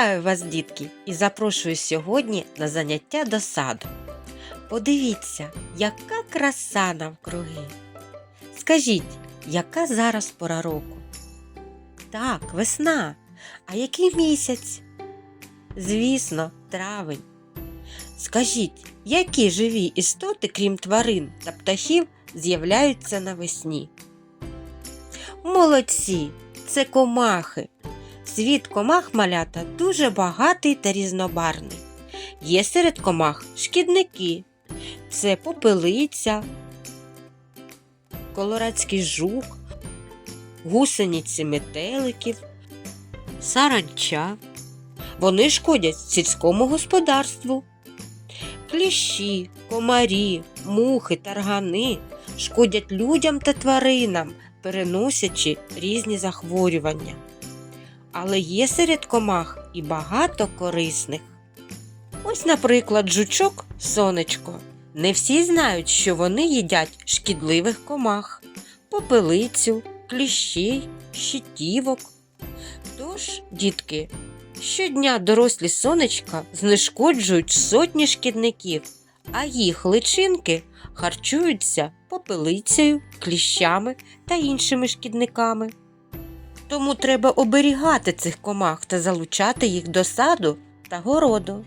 Вітаю вас, дітки, і запрошую сьогодні на заняття до саду. Подивіться, яка краса навкруги. Скажіть, яка зараз пора року? Так, весна. А який місяць? Звісно, травень. Скажіть, які живі істоти, крім тварин та птахів, з'являються навесні? Молодці! Це комахи. Світ комах малята дуже багатий та різнобарний. Є серед комах шкідники. Це попелиця, колорадський жук, гусениці метеликів, саранча. Вони шкодять сільському господарству. Кліщі, комарі, мухи, таргани шкодять людям та тваринам, переносячи різні захворювання. Але є серед комах і багато корисних. Ось, наприклад, жучок сонечко. Не всі знають, що вони їдять шкідливих комах, попелицю, кліщей, щитівок. Тож, дітки, щодня дорослі сонечка знешкоджують сотні шкідників, а їх личинки харчуються попелицею, кліщами та іншими шкідниками. Тому треба оберігати цих комах та залучати їх до саду та городу,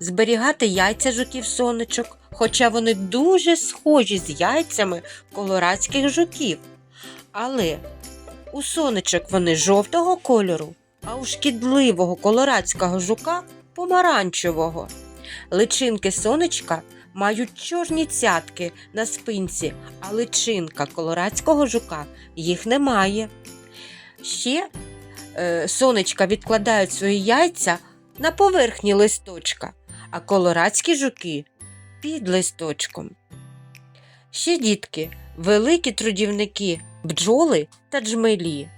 зберігати яйця жуків сонечок, хоча вони дуже схожі з яйцями колорадських жуків. Але у сонечок вони жовтого кольору, а у шкідливого колорадського жука помаранчевого. Личинки сонечка мають чорні цятки на спинці, а личинка колорадського жука їх не має. Ще е, сонечка відкладають свої яйця на поверхні листочка, а колорадські жуки під листочком. Ще дітки, великі трудівники, бджоли та джмелі.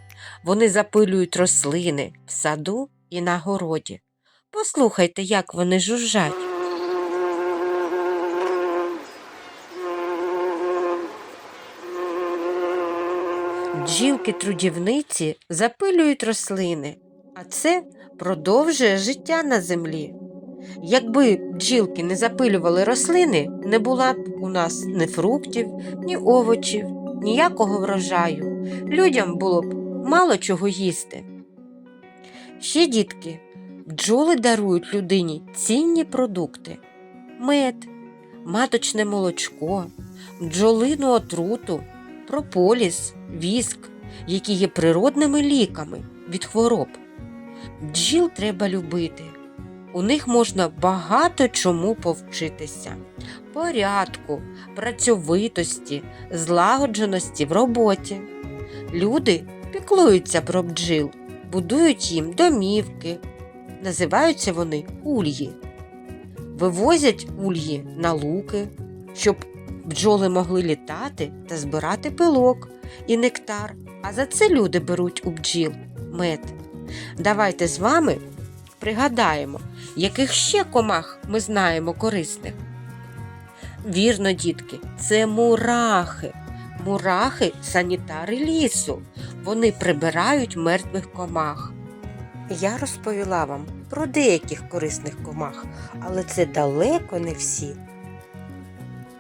Вони запилюють рослини в саду і на городі. Послухайте, як вони жужжать. Бджілки-трудівниці запилюють рослини, а це продовжує життя на землі. Якби бджілки не запилювали рослини, не була б у нас ні фруктів, ні овочів, ніякого врожаю. Людям було б мало чого їсти. Ще дітки, бджоли дарують людині цінні продукти: мед, маточне молочко, бджолину отруту, прополіс, віск, які є природними ліками від хвороб. Бджіл треба любити. У них можна багато чому повчитися: порядку, працьовитості, злагодженості в роботі. Люди піклуються про бджіл, будують їм домівки. Називаються вони ульї. Вивозять ульї на луки, щоб бджоли могли літати та збирати пилок і нектар. А за це люди беруть у бджіл мед. Давайте з вами пригадаємо, яких ще комах ми знаємо корисних. Вірно, дітки, це мурахи. Мурахи санітари лісу. Вони прибирають мертвих комах. Я розповіла вам про деяких корисних комах, але це далеко не всі.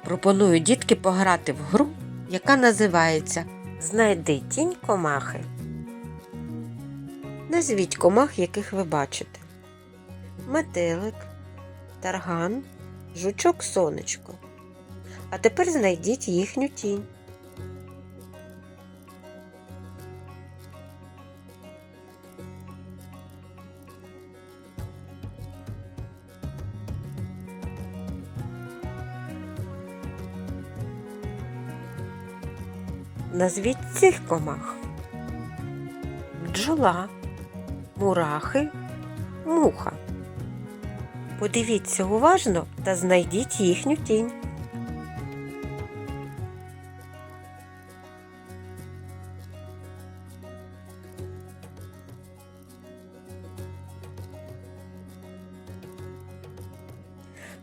Пропоную дітки пограти в гру, яка називається Знайди тінь комахи. Назвіть комах, яких ви бачите. Метелик, тарган, жучок сонечко. А тепер знайдіть їхню тінь. Назвіть цих комах. Бджола, мурахи, муха. Подивіться уважно та знайдіть їхню тінь.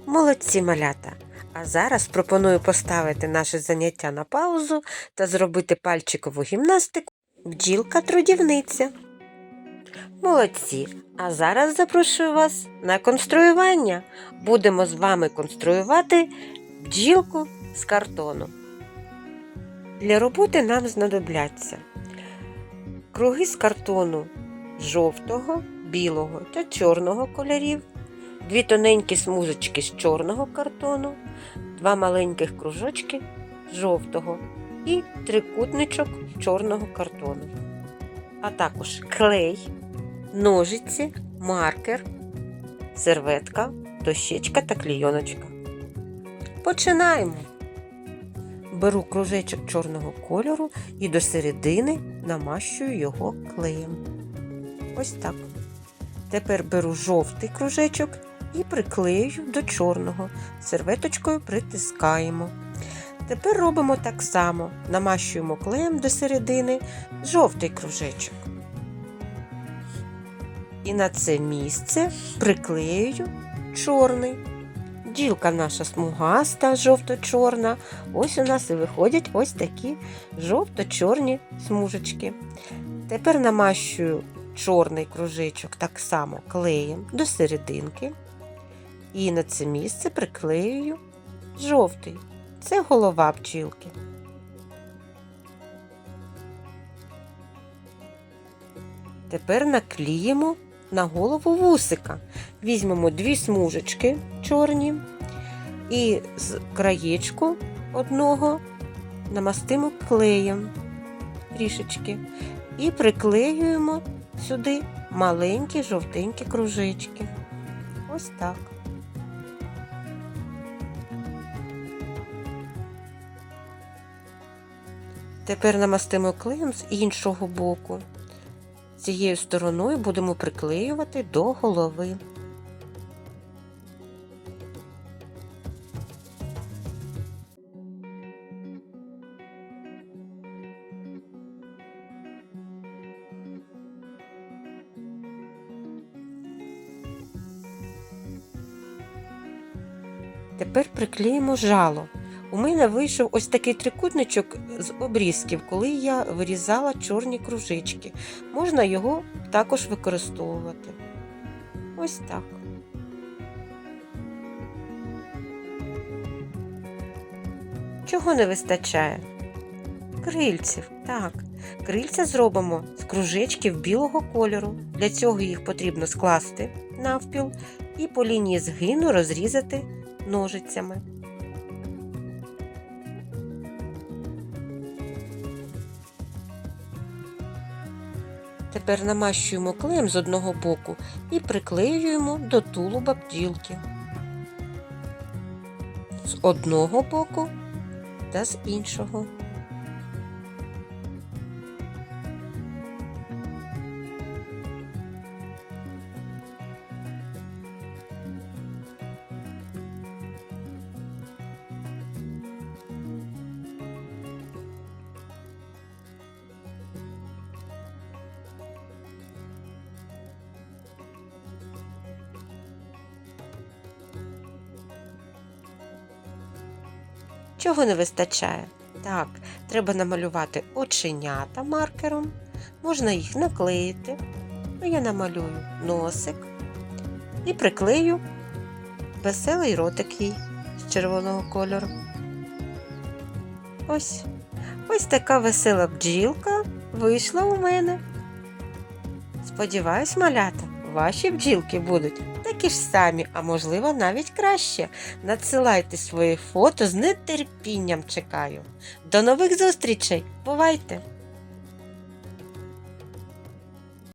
Молодці малята! А зараз пропоную поставити наше заняття на паузу та зробити пальчикову гімнастику бджілка-трудівниця. Молодці! А зараз запрошую вас на конструювання. Будемо з вами конструювати бджілку з картону. Для роботи нам знадобляться круги з картону жовтого, білого та чорного кольорів, дві тоненькі смужечки з чорного картону, два маленьких кружочки жовтого і трикутничок чорного картону, а також клей, ножиці, маркер, серветка, дощечка та клійоночка. Починаємо. Беру кружечок чорного кольору і до середини намащую його клеєм. Ось так. Тепер беру жовтий кружечок і приклею до чорного. Серветочкою притискаємо. Тепер робимо так само. Намащуємо клеєм до середини жовтий кружечок. І на це місце приклею чорний. Ділка наша смугаста, жовто-чорна. Ось у нас і виходять ось такі жовто-чорні смужечки. Тепер намащую чорний кружечок так само клеєм до серединки. І на це місце приклеюю жовтий. Це голова бджілки. Тепер наклеїмо на голову вусика. Візьмемо дві смужечки чорні і з краєчку одного намастимо клеєм трішечки і приклеюємо сюди маленькі жовтенькі кружечки. Ось так. Тепер намастимо клеєм з іншого боку. Цією стороною будемо приклеювати до голови. Тепер приклеїмо жало. У мене вийшов ось такий трикутничок з обрізків, коли я вирізала чорні кружечки. Можна його також використовувати. Ось так. Чого не вистачає? Крильців, так. Крильця зробимо з кружечків білого кольору. Для цього їх потрібно скласти навпіл і по лінії згину розрізати ножицями. Тепер намащуємо клеєм з одного боку і приклеюємо до тулуба бджілки. З одного боку та з іншого. Чого не вистачає? Так, треба намалювати оченята маркером. Можна їх наклеїти. Ну, я намалюю носик і приклею веселий ротик їй з червоного кольору. Ось. Ось така весела бджілка вийшла у мене. Сподіваюсь, малята, ваші бджілки будуть такі ж самі, а можливо навіть краще. Надсилайте свої фото з нетерпінням чекаю. До нових зустрічей! Бувайте!